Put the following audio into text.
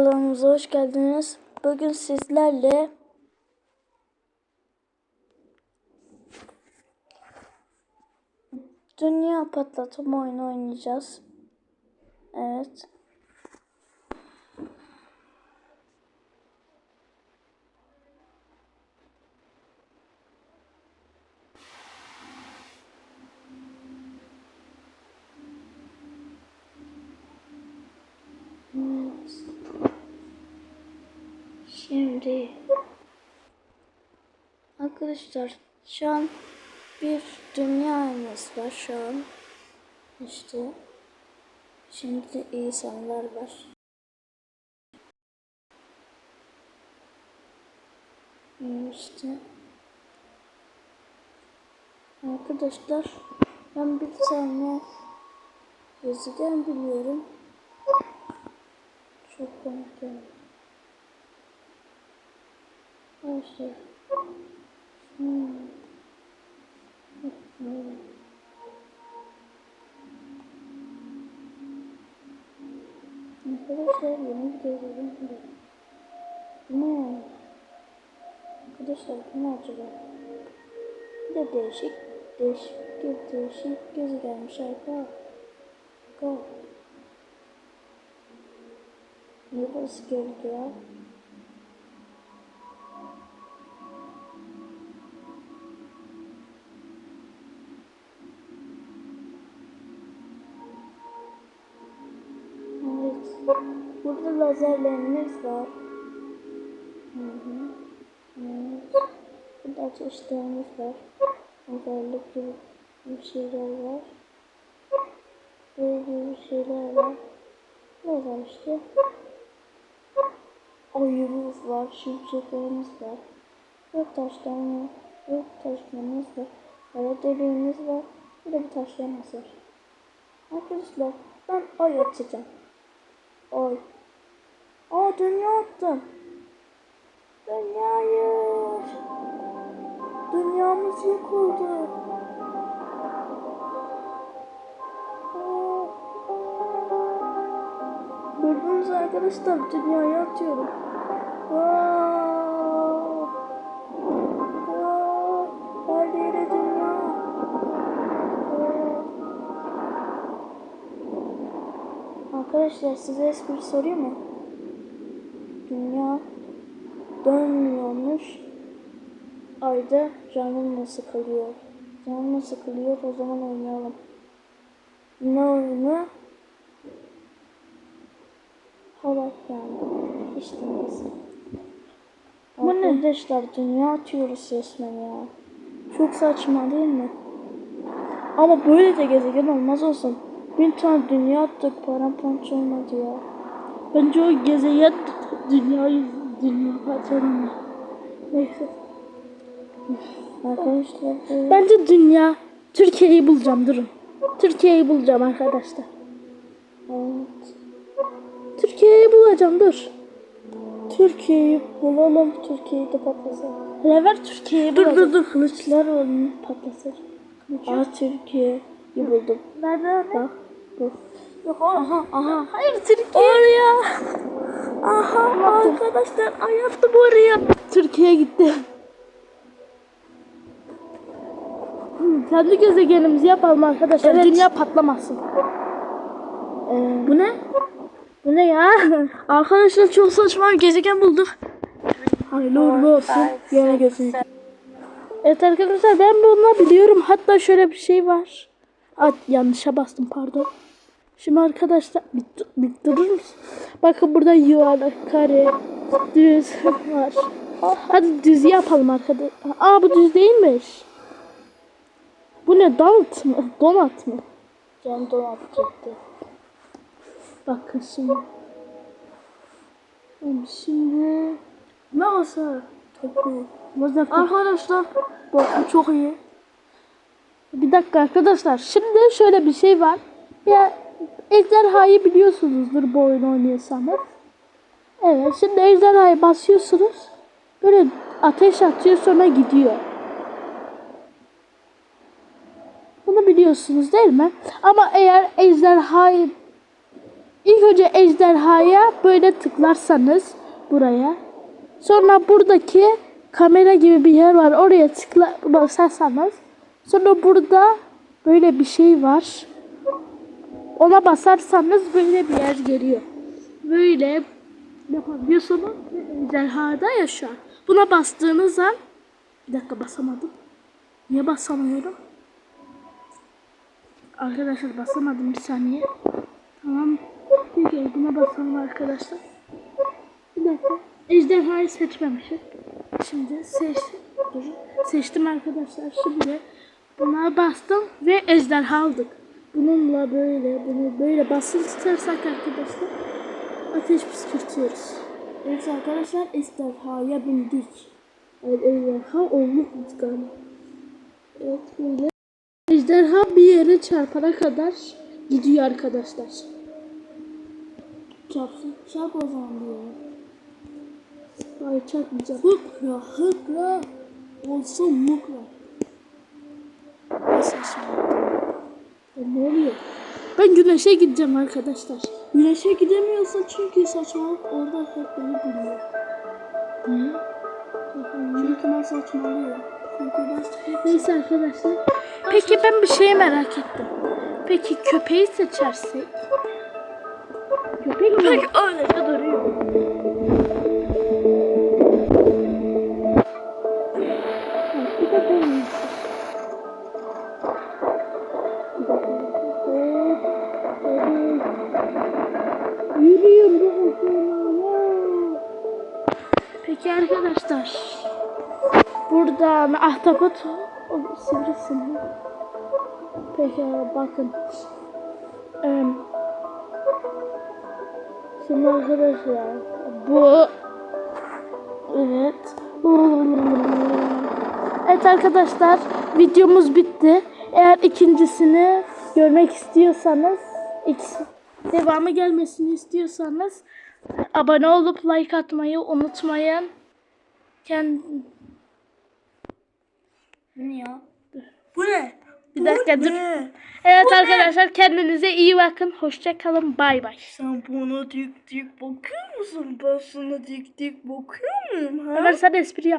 Kanalımıza hoş geldiniz. Bugün sizlerle Dünya patlatma oyunu oynayacağız. Evet. Evet. Şimdi arkadaşlar şu an bir dünyamız var şu an. İşte şimdi insanlar var. İşte arkadaşlar ben bir tane gezegen biliyorum. Çok komik yani. Arkadaşlar. Arkadaşlar yeni bir gezegen bu. Ne? Arkadaşlar bu ne acaba? Bir de değişik, değişik, değişik gezegenmiş arka. Arka. Niye burası gölge ya? Burada lazerlerimiz var. Hı hı. Evet. Burada ateşlerimiz var. Lazerlik gibi bir şeyler var. Böyle bir şeyler var. Ne var işte? Ayımız var, şimşeklerimiz var. Yok taşlarımız, yok taşlarımız var. Kara deliğimiz var. Bir de bir taşlarımız var. Arkadaşlar ben ay atacağım. Ay. Aa dünya attım. Dünyayı. Dünyamız. Aa, aa. Gördünüz mü arkadaşlar dünyayı atıyorum. Wow. Arkadaşlar size espri sorayım mı? Dünya dönmüyormuş. Ayda canım nasıl kalıyor? Canım nasıl kalıyor? O zaman oynayalım. Ne oyunu? Halat yani. İşte neyse. Bu ne arkadaşlar? Dünya atıyoruz resmen ya. Çok saçma değil mi? Ama böyle de gezegen olmaz olsun. Bir tane dünya attık paramparça olmadı ya. Bence o gezegen dünyayı dünya patronu. Neyse. Arkadaşlar Bence dünya Türkiye'yi bulacağım durun. Türkiye'yi bulacağım arkadaşlar. evet. Türkiye'yi bulacağım dur. Türkiye'yi bulalım. Türkiye'yi de patlasın. Lever Türkiye'yi Dur bulacağım. dur dur Kılıçdaroğlu'nu patlasın. Aa Türkiye'yi buldum. Nerede? Bak bu. Yok. Aha aha. Hayır Türkiye. Oraya. Aha arkadaşlar ay attım oraya. Türkiye gitti. Hmm, Kendi gezegenimizi yapalım arkadaşlar. Evet. Dünya patlamasın. Ee, Bu ne? Bu ne ya? arkadaşlar çok saçma bir gezegen bulduk. Hayırlı uğurlu olsun. Yine gözünü. Evet arkadaşlar ben bunu biliyorum. Hatta şöyle bir şey var. At yanlışa bastım pardon. Şimdi arkadaşlar bir durur musun? Bakın burada yuvarlak, kare, düz var. Hadi düz yapalım arkadaşlar. Aa bu düz değilmiş. Bu ne donat mı? Donat mı? Can donat gitti. Bakın şimdi. Şimdi Ne olsa? Topu. Arkadaşlar bak bu çok iyi. Bir dakika arkadaşlar. Şimdi şöyle bir şey var. Ya ejderhayı biliyorsunuzdur bu oyunu oynuyorsanız. Evet şimdi ejderhayı basıyorsunuz. Böyle ateş atıyor sonra gidiyor. Bunu biliyorsunuz değil mi? Ama eğer ejderhayı ilk önce ejderhaya böyle tıklarsanız buraya. Sonra buradaki kamera gibi bir yer var. Oraya tıkla basarsanız. Sonra burada böyle bir şey var. Ona basarsanız böyle bir yer geliyor. Böyle yapabiliyorsunuz. Ejderhada ya şu an. Buna bastığınız an bir dakika basamadım. Niye basamıyorum? Arkadaşlar basamadım bir saniye. Tamam. Peki buna basalım arkadaşlar. Bir dakika. Ejderhayı seçmemişim. Şimdi seç, seçtim arkadaşlar. Şimdi buna bastım ve ejderha aldık. Bununla böyle, bunu böyle basılı tutarsak arkadaşlar ateş püskürtüyoruz. Evet arkadaşlar ejderhaya bindik. Evet, ejderha olduk biz galiba. Evet böyle. Ejderha bir yere çarpana kadar gidiyor arkadaşlar. Çarpsın. Çarp o zaman diyor. Ay çarpmayacağım. Hıkla hıkla. Olsun mukla. Nasıl ne oluyor? Ben güneşe gideceğim arkadaşlar. Güneşe gidemiyorsun çünkü saçmalık orada hep beni buluyor. Çünkü ben saçmalıyorum. Neyse arkadaşlar. Peki ben bir şey merak ettim. Peki köpeği seçersek? Köpek mi? öyle de duruyor. Peki arkadaşlar. Buradan ahtapot o sivrisinek. Peki bakın. Ee, Şimdi arkadaşlar bu evet Evet arkadaşlar videomuz bitti. Eğer ikincisini görmek istiyorsanız ikisi devamı gelmesini istiyorsanız abone olup like atmayı unutmayın. Kend Bu ne ya? Bu ne? bir dakika dur. Ne? Evet arkadaşlar kendinize iyi bakın. Hoşça kalın. Bay bay. Sen bana dik dik bakıyor musun? Ben sana dik dik bakıyor muyum? Ha? Ömer sen espri yap.